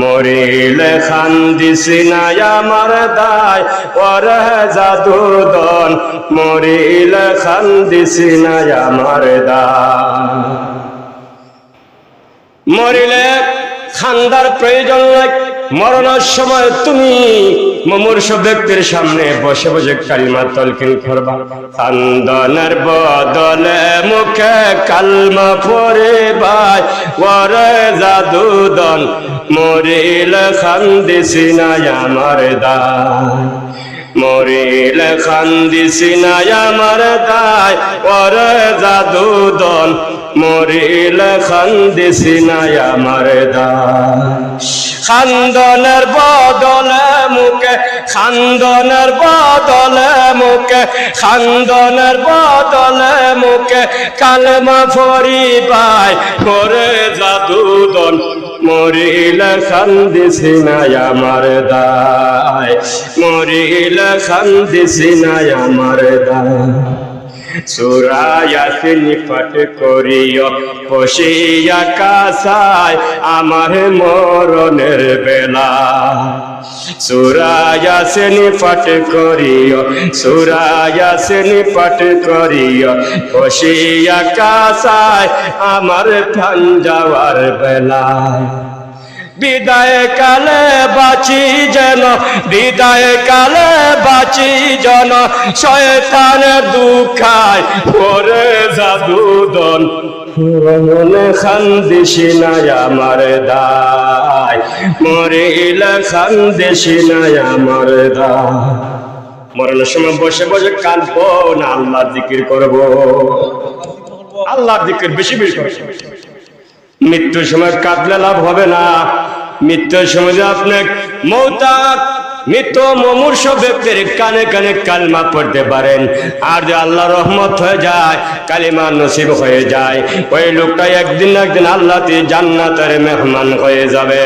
মরিলে খান্দিসি নাই আমার দায় ওরে জাদুদন। মরিলে খান্দিসি নাই আমার দায়। মরিলে খান্দার প্রয়োজন নাই, মরণের সময় তুমি মুমূর্ষ ব্যক্তির সামনে বসে বসে কালিমা তলকিন করবা। খান্দনের বদলে মুখে কালমা পরে ভাই ওরে জাদুদন মরিলে খান্দিসি নাই আমার দায়। মরিল খান্দিসি নাই আমার দায় ওরে জাদুদন মরিল খান্দিসি নাই আমার দায়। খান্দনের বদলে খান্দনের বদলে মুখে, খান্দনের বদলে মুখে কালমা ফরি পায় করে জাদুদন। মরিল খান্দিসি নাই আমার দায়, মরিল খান্দিসি নাই আমার দায়। পাঠ করিও পশিয়া কাসায় আমার মরণের বেলা। সুরায়াসিন পাঠ করিও সুরায়াসিন পাঠ করিও পশিয়া কাসায় আমার প্রাণ যাওয়ার বেলায় বিদায় কালে বাঁচি যেন, বিদায় কালে বাঁচি যেন শয়তানের দুঃখায় করে জাদুদন মনে খান্দিসি নাই আমার দায়, মরিলে খান্দিসি নাই আমার মরণের সময় বসে বসে কাঁদবো না আল্লাহ জিকির করব। আল্লাহ জিকির বেশি বেশি মৃত্যুর সময় কাঁদলে লাভ হবে না। মৃত্যুর সময় যে আপনি মৌতাক মৃত্যু মমূর্ষ ব্যক্তির কানে কানে কালমা পড়তে পারেন। আর যে আল্লাহ রহমত হয়ে যায়, কালিমা নসিব হয়ে যায়। ওই লোকটা একদিন একদিন আল্লাহ জান্নাতের মেহমান হয়ে যাবে।